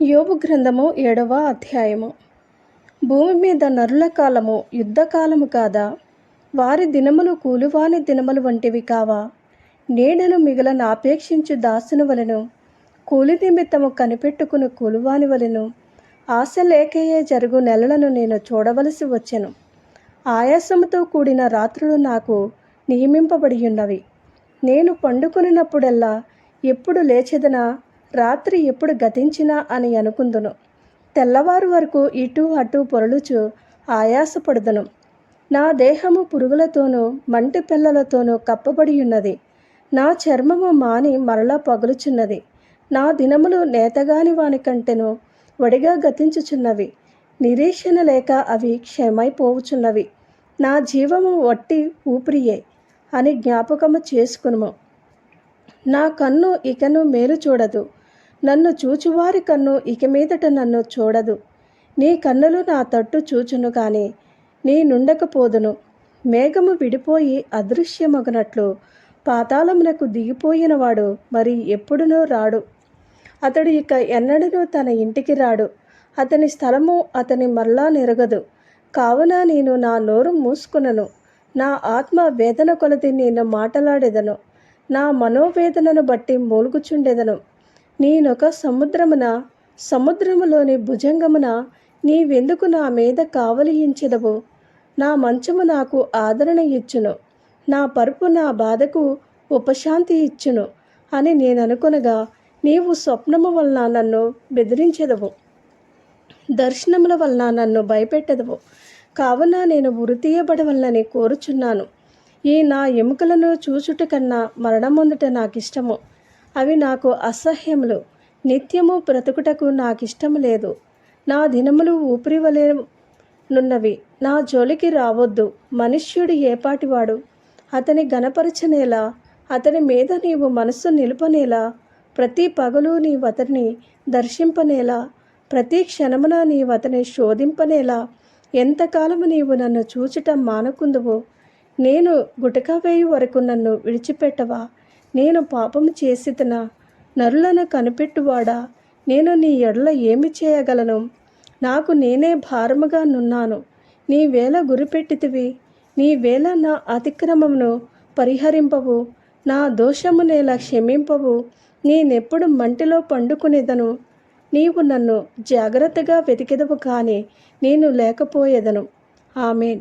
యోబు గ్రంథము ఏడవ అధ్యాయము. భూమి మీద నరుల కాలము యుద్ధకాలము కాదా? వారి దినములు కూలివాని దినములు వంటివి కావా? నీడను మిగలన ఆపేక్షించు దాసుని వలెను కూలి నిమిత్తము కనిపెట్టుకుని కూలివాని వలెను ఆశ లేకయే జరుగు నెలలను నేను చూడవలసి వచ్చెను. ఆయాసముతో కూడిన రాత్రులు నాకు నియమింపబడి ఉన్నవి నేను పండుకొనినప్పుడల్లా ఎప్పుడు లేచెదనా? రాత్రి ఎప్పుడు గతించినా అని అనుకుందును. తెల్లవారు వరకు ఇటు అటు పొరలుచు ఆయాసపడుదును. నా దేహము పురుగులతోనూ మంటి పిల్లలతోనూ కప్పబడి ఉన్నది నా చర్మము మాని మరలా పగులుచున్నది. నా దినములు నేతగాని వాని కంటెను వడిగా గతించుచున్నవి. నిరీక్షణ లేక అవి క్షమైపోవుచున్నవి నా జీవము వట్టి ఊపిరియే అని జ్ఞాపకము చేసుకునుము. నా కన్ను ఇకను మేలు చూడదు నన్ను చూచువారి కన్ను ఇక మీదట నన్ను చూడదు. నీ కన్నులు నా తట్టు చూచును కానీ నీ నుండకపోదును మేఘము విడిపోయి అదృశ్యమగనట్లు పాతాళమునకు దిగిపోయినవాడు మరి ఎప్పుడునో రాడు. అతడు ఇక ఎన్నడనూ తన ఇంటికి రాడు. అతని స్థలము అతని మరలా నెరగదు. కావున నేను నా నోరు మూసుకునను. నా ఆత్మ వేదన కొలది నేను మాటలాడేదను. నా మనోవేదనను బట్టి మూలుగుచుండేదను. నేనొక సముద్రమున సముద్రములోని భుజంగమున నీవెందుకు నా మీద కావలియించెదవు? నా మంచము నాకు ఆదరణ ఇచ్చును. నా పరుపు నా బాధకు ఉపశాంతి ఇచ్చును అని నేను అనుకొనగా నీవు స్వప్నము వలన నన్ను బెదిరించెదవు. దర్శనముల వలన నన్ను భయపెట్టెదవు. కావున నేను ఉరితీయబడవలనని కోరుచున్నాను. ఈ నా ఎముకలను చూచుట కన్నా నాకు నాకిష్టము. అవి నాకు అసహ్యములు. నిత్యము బ్రతుకుటకు నాకిష్టము లేదు. నా దినములు ఊపిరి వలె నున్నవి. నా జోలికి రావద్దు. మనుష్యుడు ఏపాటివాడు అతని గనపరచనేలా అతని మీద నీవు మనస్సు నిలుపనేలా? ప్రతి పగలు నీవు అతన్ని దర్శింపనేలా? ప్రతి క్షణమున నీవు అతని శోధింపనేలా? ఎంతకాలము నీవు నన్ను చూచటం మానకుందువు? నేను గుటక వేయు వరకు నన్ను విడిచిపెట్టవా? నేను పాపము చేసితనా నరులను కనిపెట్టువాడా? నేను నీ ఎడల ఏమి చేయగలను? నాకు నేనే భారముగా నున్నాను. నీ వేళ గురిపెట్టితివి. నీ వేళ నా అతిక్రమమును పరిహరింపవు. నా దోషము నేల క్షమింపవు. నేనెప్పుడు మంటిలో పండుకునేదను? నీవు నన్ను జాగ్రత్తగా వెతికెదవు కానీ నేను లేకపోయేదను. ఆమెన్.